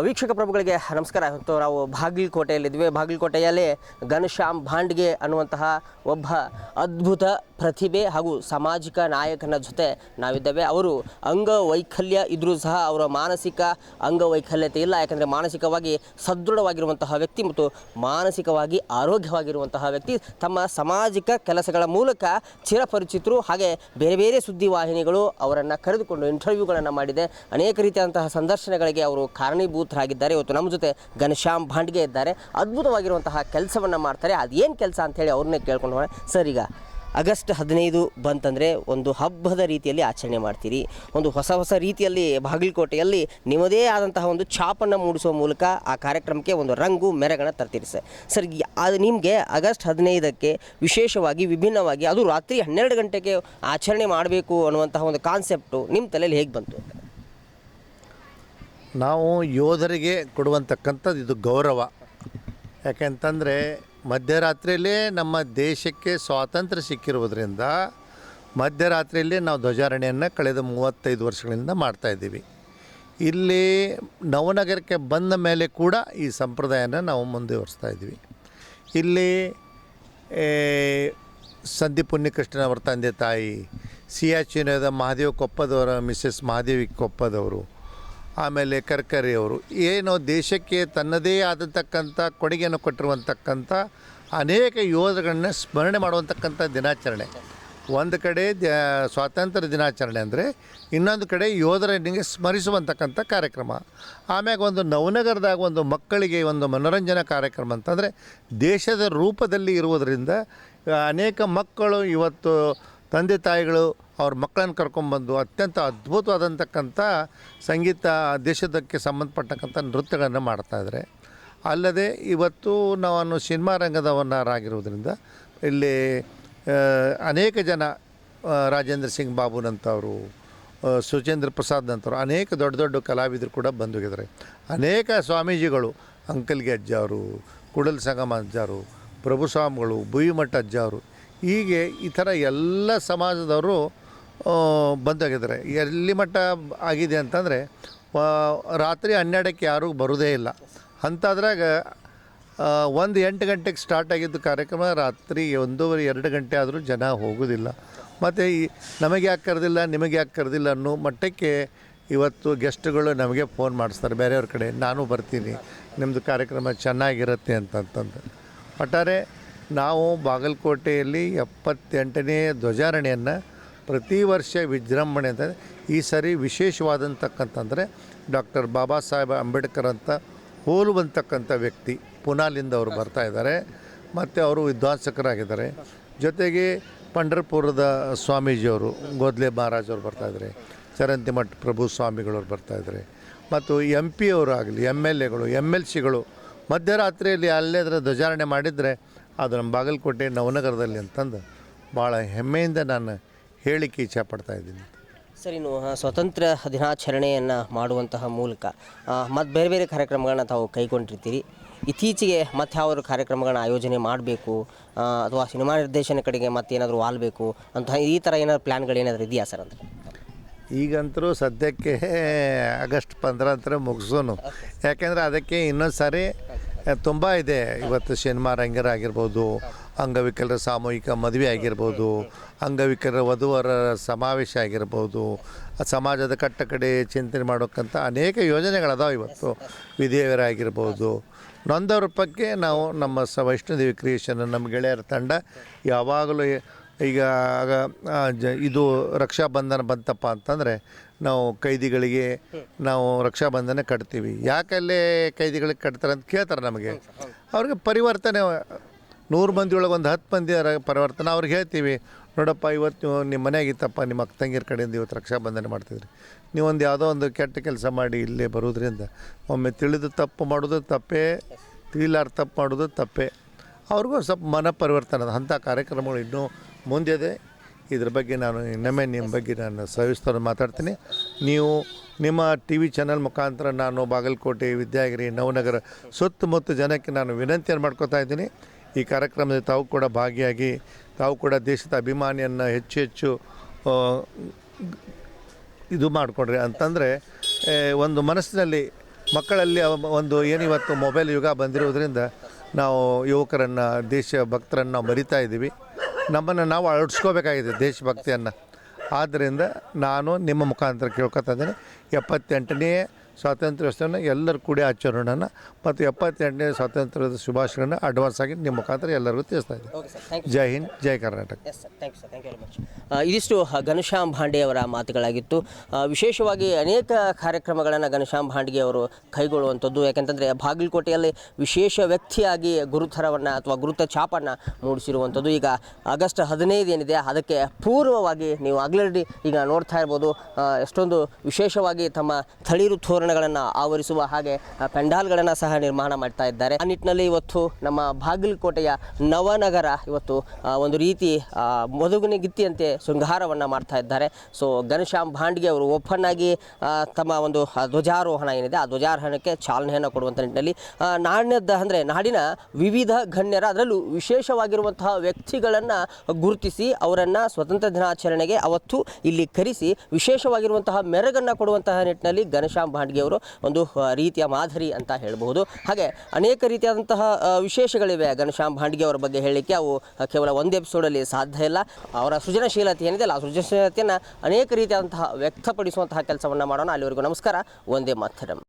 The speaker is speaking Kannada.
ವೀಕ್ಷಕ ಪ್ರಭುಗಳಿಗೆ ನಮಸ್ಕಾರ. ಇವತ್ತು ನಾವು ಬಾಗಲಕೋಟೆಯಲ್ಲಿದ್ವಿ. ಬಾಗಲಕೋಟೆಯಲ್ಲಿ ಘನಶ್ಯಾಮ್ ಭಾಂಡ್ಗೆ ಅನ್ನುವಂತಹ ಒಬ್ಬ ಅದ್ಭುತ ಪ್ರತಿಭೆ ಹಾಗೂ ಸಾಮಾಜಿಕ ನಾಯಕನ ಜೊತೆ ನಾವಿದ್ದೇವೆ. ಅವರು ಅಂಗವೈಕಲ್ಯ ಇದ್ದರೂ ಸಹ ಅವರ ಮಾನಸಿಕ ಅಂಗವೈಕಲ್ಯತೆ ಇಲ್ಲ. ಯಾಕಂದರೆ ಮಾನಸಿಕವಾಗಿ ಸದೃಢವಾಗಿರುವಂತಹ ವ್ಯಕ್ತಿ ಮತ್ತು ಮಾನಸಿಕವಾಗಿ ಆರೋಗ್ಯವಾಗಿರುವಂತಹ ವ್ಯಕ್ತಿ. ತಮ್ಮ ಸಾಮಾಜಿಕ ಕೆಲಸಗಳ ಮೂಲಕ ಚಿರಪರಿಚಿತರು ಹಾಗೆ ಬೇರೆ ಬೇರೆ ಸುದ್ದಿವಾಹಿನಿಗಳು ಅವರನ್ನು ಕರೆದುಕೊಂಡು ಇಂಟರ್ವ್ಯೂಗಳನ್ನು ಮಾಡಿದೆ. ಅನೇಕ ರೀತಿಯಾದಂತಹ ಸಂದರ್ಶನಗಳಿಗೆ ಅವರು ಕಾರಣೀಭೂತರಾಗಿದ್ದಾರೆ ಇವತ್ತು ನಮ್ಮ ಜೊತೆ ಘನಶ್ಯಾಮ್ ಭಾಂಡ್ಗೆ ಇದ್ದಾರೆ. ಅದ್ಭುತವಾಗಿರುವಂತಹ ಕೆಲಸವನ್ನು ಮಾಡ್ತಾರೆ. ಅದೇನು ಕೆಲಸ ಅಂಥೇಳಿ ಅವ್ರನ್ನೇ ಕೇಳ್ಕೊಂಡು ಹೋಗೋಣ. ಸರ್, ಈಗ ಆಗಸ್ಟ್ ಹದಿನೈದು ಬಂತಂದರೆ ಒಂದು ಹಬ್ಬದ ರೀತಿಯಲ್ಲಿ ಆಚರಣೆ ಮಾಡ್ತೀರಿ. ಒಂದು ಹೊಸ ಹೊಸ ರೀತಿಯಲ್ಲಿ ಬಾಗಲಕೋಟೆಯಲ್ಲಿ ನಿಮ್ಮದೇ ಆದಂತಹ ಒಂದು ಛಾಪನ್ನು ಮೂಡಿಸುವ ಮೂಲಕ ಆ ಕಾರ್ಯಕ್ರಮಕ್ಕೆ ಒಂದು ರಂಗು, ಮೆರಗಣ ತರ್ತೀರಿ ಸರ್. ಸರ್ ಅದು ನಿಮಗೆ ಆಗಸ್ಟ್ ಹದಿನೈದಕ್ಕೆ ವಿಶೇಷವಾಗಿ, ವಿಭಿನ್ನವಾಗಿ, ಅದು ರಾತ್ರಿ ಹನ್ನೆರಡು ಗಂಟೆಗೆ ಆಚರಣೆ ಮಾಡಬೇಕು ಅನ್ನುವಂತಹ ಒಂದು ಕಾನ್ಸೆಪ್ಟು ನಿಮ್ಮ ತಲೆಯಲ್ಲಿ ಹೇಗೆ ಬಂತು? ನಾವು ಯೋಧರಿಗೆ ಕೊಡುವಂತಕ್ಕಂಥದ್ದು ಇದು ಗೌರವ. ಯಾಕೆಂತಂದರೆ ಮಧ್ಯರಾತ್ರಿಯಲ್ಲೇ ನಮ್ಮ ದೇಶಕ್ಕೆ ಸ್ವಾತಂತ್ರ್ಯ ಸಿಕ್ಕಿರುವುದರಿಂದ ಮಧ್ಯರಾತ್ರಿಯಲ್ಲೇ ನಾವು ಧ್ವಜಾರಣೆಯನ್ನು ಕಳೆದ ಮೂವತ್ತೈದು ವರ್ಷಗಳಿಂದ ಮಾಡ್ತಾಯಿದ್ದೀವಿ ಇಲ್ಲಿ ನವನಗರಕ್ಕೆ ಬಂದ ಮೇಲೆ ಕೂಡ ಈ ಸಂಪ್ರದಾಯನ ನಾವು ಮುಂದುವರಿಸ್ತಾ ಇದ್ದೀವಿ. ಇಲ್ಲಿ ಸಂಧಿ ಪುಣ್ಯಕೃಷ್ಣನವರ ತಂದೆ ತಾಯಿ ಸಿಯಾಚಿನದ ಮಹಾದೇವ ಕೊಪ್ಪದವರ ಮಿಸ್ಸಸ್ ಮಹಾದೇವಿ ಕೊಪ್ಪದವರು ಆಮೇಲೆ ಕರ್ಕರಿ ಅವರು ಏನು ದೇಶಕ್ಕೆ ತನ್ನದೇ ಆದಂತಕ್ಕಂಥ ಕೊಡುಗೆಯನ್ನು ಕೊಟ್ಟಿರುವಂತಕ್ಕಂಥ ಅನೇಕ ಯೋಧಗಳನ್ನ ಸ್ಮರಣೆ ಮಾಡುವಂತಕ್ಕಂಥ ದಿನಾಚರಣೆ. ಒಂದು ಕಡೆ ದ ಸ್ವಾತಂತ್ರ್ಯ ದಿನಾಚರಣೆ ಅಂದರೆ ಇನ್ನೊಂದು ಕಡೆ ಯೋಧರನಿಗೆ ಸ್ಮರಿಸುವಂತಕ್ಕಂಥ ಕಾರ್ಯಕ್ರಮ. ಆಮ್ಯಾಗ ಒಂದು ನವನಗರದಾಗ ಒಂದು ಮಕ್ಕಳಿಗೆ ಒಂದು ಮನೋರಂಜನಾ ಕಾರ್ಯಕ್ರಮ ಅಂತಂದರೆ ದೇಶದ ರೂಪದಲ್ಲಿ ಇರುವುದರಿಂದ ಅನೇಕ ಮಕ್ಕಳು ಇವತ್ತು ತಂದೆ ತಾಯಿಗಳು ಅವ್ರ ಮಕ್ಕಳನ್ನು ಕರ್ಕೊಂಬಂದು ಅತ್ಯಂತ ಅದ್ಭುತವಾದಂತಕ್ಕಂಥ ಸಂಗೀತ ದೇಶದಕ್ಕೆ ಸಂಬಂಧಪಟ್ಟಕ್ಕಂಥ ನೃತ್ಯಗಳನ್ನು ಮಾಡ್ತಾಯಿದ್ದಾರೆ ಅಲ್ಲದೆ ಇವತ್ತು ನಾನು ಸಿನಿಮಾ ರಂಗದವನ್ನರಾಗಿರುವುದರಿಂದ ಇಲ್ಲಿ ಅನೇಕ ಜನ ರಾಜೇಂದ್ರ ಸಿಂಗ್ ಬಾಬುನಂಥವರು ಸುಚೇಂದ್ರ ಪ್ರಸಾದ್ನಂಥವ್ರು ಅನೇಕ ದೊಡ್ಡ ದೊಡ್ಡ ಕಲಾವಿದರು ಕೂಡ ಬಂದೋಗಿದ್ದಾರೆ. ಅನೇಕ ಸ್ವಾಮೀಜಿಗಳು, ಅಂಕಲ್ಗೆ ಅಜ್ಜಾರು, ಕುಡಲ್ ಸಂಗಮ ಅಜ್ಜಾರು, ಪ್ರಭುಸ್ವಾಮಿಗಳು ಪ್ರಭು ಸ್ವಾಮಿಗಳು ಬುಯಿಮಠ ಅಜ್ಜ ಹೀಗೆ ಈ ಥರ ಎಲ್ಲ ಸಮಾಜದವರು ಬಂದೋಗಿದ್ದಾರೆ ಎಲ್ಲಿ ಮಟ್ಟ ಆಗಿದೆ ಅಂತಂದರೆ ರಾತ್ರಿ ಹನ್ನೆರಡಕ್ಕೆ ಯಾರೂ ಬರೋದೇ ಇಲ್ಲ. ಅಂತಾದ್ರಾಗ ಒಂದು ಎಂಟು ಗಂಟೆಗೆ ಸ್ಟಾರ್ಟ್ ಆಗಿದ್ದು ಕಾರ್ಯಕ್ರಮ ರಾತ್ರಿ ಒಂದೂವರೆ ಎರಡು ಗಂಟೆ ಆದರೂ ಜನ ಹೋಗೋದಿಲ್ಲ. ಮತ್ತು ಈ ನಮಗೆ ಯಾಕೆ ಕರೆದಿಲ್ಲ, ನಿಮಗೆ ಯಾಕೆ ಕರೆದಿಲ್ಲ ಅನ್ನೋ ಮಟ್ಟಕ್ಕೆ ಇವತ್ತು ಗೆಸ್ಟ್ಗಳು ನಮಗೆ ಫೋನ್ ಮಾಡಿಸ್ತಾರೆ. ಬೇರೆಯವ್ರ ಕಡೆ, ನಾನು ಬರ್ತೀನಿ ನಿಮ್ಮದು ಕಾರ್ಯಕ್ರಮ ಚೆನ್ನಾಗಿರುತ್ತೆ ಅಂತಂತಂದು. ಒಟ್ಟಾರೆ, ನಾವು ಬಾಗಲಕೋಟೆಯಲ್ಲಿ ಎಪ್ಪತ್ತೆಂಟನೇ ಧ್ವಜಾರಣೆಯನ್ನು ಪ್ರತಿ ವರ್ಷ ವಿಜೃಂಭಣೆ ಅಂತ ಈ ಸರಿ ವಿಶೇಷವಾದಂತಕ್ಕಂತಂದರೆ ಡಾಕ್ಟರ್ ಬಾಬಾ ಸಾಹೇಬ್ ಅಂಬೇಡ್ಕರ್ ಅಂತ ಹೋಲುವಂತಕ್ಕಂಥ ವ್ಯಕ್ತಿ ಪುನಾಲಿಂದ ಅವರು ಬರ್ತಾ ಇದ್ದಾರೆ. ಮತ್ತು ಅವರು ವಿದ್ವಾಂಸಕರಾಗಿದ್ದಾರೆ. ಜೊತೆಗೆ ಪಂಢರಪುರದ ಸ್ವಾಮೀಜಿಯವರು, ಗೋದ್ಲೆ ಮಹಾರಾಜ್ ಅವರು ಬರ್ತಾಯಿದ್ದಾರೆ ಚರಂತಿಮಠ ಪ್ರಭು ಸ್ವಾಮಿಗಳವ್ರು ಬರ್ತಾಯಿದ್ದಾರೆ ಮತ್ತು ಎಂ ಪಿ ಆಗಲಿ ಎಂ ಎಲ್ ಎಗಳು ಎಂ ಎಲ್ ಸಿಗಳು ಮಧ್ಯರಾತ್ರಿಯಲ್ಲಿ ಅಲ್ಲೇದ್ರೆ ಧ್ವಜಾರಣೆ ಮಾಡಿದರೆ ಅದು ನಮ್ಮ ಬಾಗಲಕೋಟೆ ನವನಗರದಲ್ಲಿ ಅಂತಂದು ಭಾಳ ಹೆಮ್ಮೆಯಿಂದ ನಾನು ಹೇಳಿಕೆ ಇಚ್ಛೆ ಪಡ್ತಾ ಇದ್ದೀನಿ. ಸರ್ ಇನ್ನು ಸ್ವತಂತ್ರ ದಿನಾಚರಣೆಯನ್ನು ಮಾಡುವಂತಹ ಮೂಲಕ ಮತ್ತು ಬೇರೆ ಬೇರೆ ಕಾರ್ಯಕ್ರಮಗಳನ್ನ ತಾವು ಕೈಗೊಂಡಿರ್ತೀರಿ. ಇತ್ತೀಚೆಗೆ ಮತ್ತೆ ಯಾವ ಕಾರ್ಯಕ್ರಮಗಳನ್ನ ಆಯೋಜನೆ ಮಾಡಬೇಕು ಅಥವಾ ಸಿನಿಮಾ ನಿರ್ದೇಶನ ಕಡೆಗೆ ಮತ್ತೇನಾದರೂ ವಾಲ್ಬೇಕು ಅಂತ ಈ ಥರ ಏನಾದರೂ ಪ್ಲ್ಯಾನ್ಗಳು ಏನಾದರೂ ಇದೆಯಾ ಸರ್ ಅಂತ ಈಗಂತರೂ ಸದ್ಯಕ್ಕೆ ಆಗಸ್ಟ್ ಪಂದ್ರ ಅಂತ ಮುಗಿಸೋನು. ಯಾಕೆಂದರೆ ಅದಕ್ಕೆ ಇನ್ನೊಂದು ಸಾರಿ ತುಂಬ ಇದೆ. ಇವತ್ತು ಸಿನಿಮಾ ರಂಗರ ಆಗಿರ್ಬೋದು ಅಂಗವಿಕಲರ ಸಾಮೂಹಿಕ ಮದುವೆ ಆಗಿರ್ಬೋದು, ಅಂಗವಿಕಲರ ವಧುವರ ಸಮಾವೇಶ ಆಗಿರ್ಬೋದು, ಸಮಾಜದ ಕಟ್ಟ ಕಡೆ ಚಿಂತನೆ ಮಾಡೋಕ್ಕಂಥ ಅನೇಕ ಯೋಜನೆಗಳದಾವೆ ಇವತ್ತು. ವಿಧೇಯರ ಆಗಿರ್ಬೋದು ನೊಂದವ್ರ ಬಗ್ಗೆ ನಾವು ನಮ್ಮ ಸ ವೈಷ್ಣೋದೇವಿ ಕ್ರಿಯೇಷನ್ ನಮ್ಮ ಗೆಳೆಯರ ತಂಡ ಯಾವಾಗಲೂ ಈಗ, ಆಗ ಜ, ಇದು ರಕ್ಷಾಬಂಧನ ಬಂತಪ್ಪ ಅಂತಂದರೆ ನಾವು ಕೈದಿಗಳಿಗೆ ನಾವು ರಕ್ಷಾಬಂಧನ ಕಟ್ತೀವಿ. ಯಾಕಲ್ಲೇ ಕೈದಿಗಳಿಗೆ ಕಟ್ತಾರೆ ಅಂತ ಕೇಳ್ತಾರೆ ನಮಗೆ. ಅವ್ರಿಗೆ ಪರಿವರ್ತನೆ ನೂರು ಮಂದಿ ಒಂದು ಹತ್ತು ಮಂದಿ ಪರಿವರ್ತನೆ, ಅವ್ರಿಗೆ ಹೇಳ್ತೀವಿ, ನೋಡಪ್ಪ, ಇವತ್ತು ನಿಮ್ಮ ಮನೆಯಾಗಿತ್ತಪ್ಪ ನಿಮ್ಮ ಅಕ್ಕ ತಂಗಿರ ಕಡೆಯಿಂದ ಇವತ್ತು ರಕ್ಷಾಬಂಧನ ಮಾಡ್ತಿದ್ರಿ. ನೀವೊಂದು ಯಾವುದೋ ಒಂದು ಕೆಟ್ಟ ಕೆಲಸ ಮಾಡಿ ಇಲ್ಲೇ ಬರೋದ್ರಿಂದ, ಒಮ್ಮೆ ತಿಳಿದು ತಪ್ಪು ಮಾಡೋದು ತಪ್ಪೇ ತಿಳಿಲಾರ ತಪ್ಪು ಮಾಡೋದು ತಪ್ಪೇ. ಅವ್ರಿಗೂ ಸ್ವಲ್ಪ ಮನ ಪರಿವರ್ತನೆ ಅಂಥ ಕಾರ್ಯಕ್ರಮಗಳು ಇನ್ನೂ ಮುಂದಿದೆ. ಇದ್ರ ಬಗ್ಗೆ ನಾನು ಇನ್ನೊಮ್ಮೆ ನಿಮ್ಮ ಬಗ್ಗೆ ನಾನು ಸವಿಸ್ತಾರ ಮಾತಾಡ್ತೀನಿ. ನೀವು ನಿಮ್ಮ ಟಿ ವಿ ಚಾನಲ್ ಮುಖಾಂತರ ನಾನು ಬಾಗಲಕೋಟೆ ವಿದ್ಯಾಗಿರಿ ನವನಗರ ಸುತ್ತಮುತ್ತ ಜನಕ್ಕೆ ನಾನು ವಿನಂತಿಯನ್ನು ಮಾಡ್ಕೋತಾ ಇದ್ದೀನಿ. ಈ ಕಾರ್ಯಕ್ರಮದಲ್ಲಿ ತಾವು ಕೂಡ ಭಾಗಿಯಾಗಿ, ತಾವು ಕೂಡ ದೇಶದ ಅಭಿಮಾನಿಯನ್ನು ಹೆಚ್ಚು ಹೆಚ್ಚು ಇದು ಮಾಡಿಕೊಡ್ರಿ ಅಂತಂದರೆ ಒಂದು ಮನಸ್ಸಿನಲ್ಲಿ ಮಕ್ಕಳಲ್ಲಿ ಒಂದು ಏನು ಇವತ್ತು ಮೊಬೈಲ್ ಯುಗ ಬಂದಿರೋದ್ರಿಂದ ನಾವು ಯುವಕರನ್ನು ದೇಶ ಭಕ್ತರನ್ನು ನಾವು ಮರಿತಾ ಇದ್ದೀವಿ. ನಮ್ಮನ್ನು ನಾವು ಅಳಡಿಸ್ಕೋಬೇಕಾಗಿದೆ ದೇಶಭಕ್ತಿಯನ್ನು. ಆದ್ದರಿಂದ ನಾನು ನಿಮ್ಮ ಮುಖಾಂತರ ಕೇಳ್ಕೊತಾ ಇದ್ದೀನಿ. ಎಪ್ಪತ್ತೆಂಟನೇ ಸ್ವಾತಂತ್ರ್ಯೋತ್ಸವನ ಎಲ್ಲರೂ ಕೂಡಿ ಆಚರಣೆಯನ್ನು ಮತ್ತು ಎಪ್ಪತ್ತೆಂಟನೇ ಸ್ವಾತಂತ್ರ್ಯದ ಶುಭಾಶಯಗಳನ್ನು ಅಡ್ವಾನ್ಸ್ ಆಗಿ ನಿಮ್ಮ ಮುಖಾಂತರ ಎಲ್ಲರಿಗೂ ತಿಳಿಸ್ತಾ ಇದ್ದೀನಿ. ಜೈ ಹಿಂದ್ ಜೈ ಕರ್ನಾಟಕ. ಮಚ್ ಇದಿಷ್ಟು ಹ, ಘನಶ್ಯಾಮ್ ಭಾಂಡೆ ಅವರ ಮಾತುಗಳಾಗಿತ್ತು. ವಿಶೇಷವಾಗಿ ಅನೇಕ ಕಾರ್ಯಕ್ರಮಗಳನ್ನು ಘನಶ್ಯಾಮ್ ಭಾಂಡ್ಗೆ ಅವರು ಕೈಗೊಳ್ಳುವಂಥದ್ದು. ಯಾಕೆಂತಂದರೆ ಬಾಗಲಕೋಟೆಯಲ್ಲಿ ವಿಶೇಷ ವ್ಯಕ್ತಿಯಾಗಿ ಗುರುತರವನ್ನು ಅಥವಾ ಗುರುತ ಛಾಪನ್ನು ಮೂಡಿಸಿರುವಂಥದ್ದು. ಈಗ ಆಗಸ್ಟ್ ಹದಿನೈದು ಏನಿದೆ ಅದಕ್ಕೆ ಪೂರ್ವವಾಗಿ ನೀವು ಆಗ್ಲರ್ಡಿ ಈಗ ನೋಡ್ತಾ ಇರ್ಬೋದು. ಎಷ್ಟೊಂದು ವಿಶೇಷವಾಗಿ ತಮ್ಮ ತಳಿರು ತೋರಣಗಳನ್ನು ಆವರಿಸುವ ಹಾಗೆ ಪೆಂಡಾಲ್ಗಳನ್ನು ಸಹ ನಿರ್ಮಾಣ ಮಾಡ್ತಾ ಇದ್ದಾರೆ. ಆ ನಿಟ್ಟಿನಲ್ಲಿ ಇವತ್ತು ನಮ್ಮ ಬಾಗಲಕೋಟೆಯ ನವನಗರ ಇವತ್ತು ಒಂದು ರೀತಿ ಆ, ಮದುಗುನಿಗಿತ್ತಿಯಂತೆ ಶೃಂಗಾರವನ್ನು ಮಾಡ್ತಾ ಇದ್ದಾರೆ. ಸೊ ಘನಶ್ಯಾಮ್ ಭಾಂಡ್ಗೆ ಅವರು ಓಪನ್ ಆಗಿ ತಮ್ಮ ಒಂದು ಧ್ವಜಾರೋಹಣ ಏನಿದೆ ಆ ಧ್ವಜಾರೋಹಣಕ್ಕೆ ಚಾಲನೆಯನ್ನು ಕೊಡುವಂಥ ನಿಟ್ಟಿನಲ್ಲಿ ನಾಣ್ಯದ ಅಂದರೆ ನಾಡಿನ ವಿವಿಧ ಗಣ್ಯರ ಅದರಲ್ಲೂ ವಿಶೇಷವಾಗಿರುವಂತಹ ವ್ಯಕ್ತಿಗಳನ್ನು ಗುರುತಿಸಿ ಅವರನ್ನು ಸ್ವತಂತ್ರ ದಿನಾಚರಣೆಗೆ ಅವತ್ತು ಇಲ್ಲಿ ಕರೆಸಿ ವಿಶೇಷವಾಗಿರುವಂತಹ ಮೆರಗನ್ನು ಕೊಡುವಂತಹ ನಿಟ್ಟಿನಲ್ಲಿ ಘನಶ್ಯಾಮ್ ಭಾಂಡ್ಗೆ ಅವರು ಒಂದು ರೀತಿಯ ಮಾದರಿ ಅಂತ ಹೇಳಬಹುದು. ಹಾಗೆ ಅನೇಕ ರೀತಿಯಾದಂತಹ ವಿಶೇಷಗಳಿವೆ ಘನಶ್ಯಾಮ್ ಭಾಂಡ್ಗೆ ಅವರ ಬಗ್ಗೆ ಹೇಳಲಿಕ್ಕೆ. ಅವು ಕೇವಲ ಒಂದು ಎಪಿಸೋಡಲ್ಲಿ ಸಾಧ್ಯ ಇಲ್ಲ. ಅವರ ಸೃಜನಶೀಲತೆ ಏನಿದೆ ಅಲ್ಲ, ಆ ಸೃಜನಶೀಲತೆಯನ್ನು ಅನೇಕ ರೀತಿಯಾದಂತಹ ವ್ಯಕ್ತಪಡಿಸುವಂತಹ ಕೆಲಸವನ್ನು ಮಾಡೋಣ. ಅಲ್ಲಿವರೆಗೂ ನಮಸ್ಕಾರ. ಒಂದೇ ಮಾತರಂ.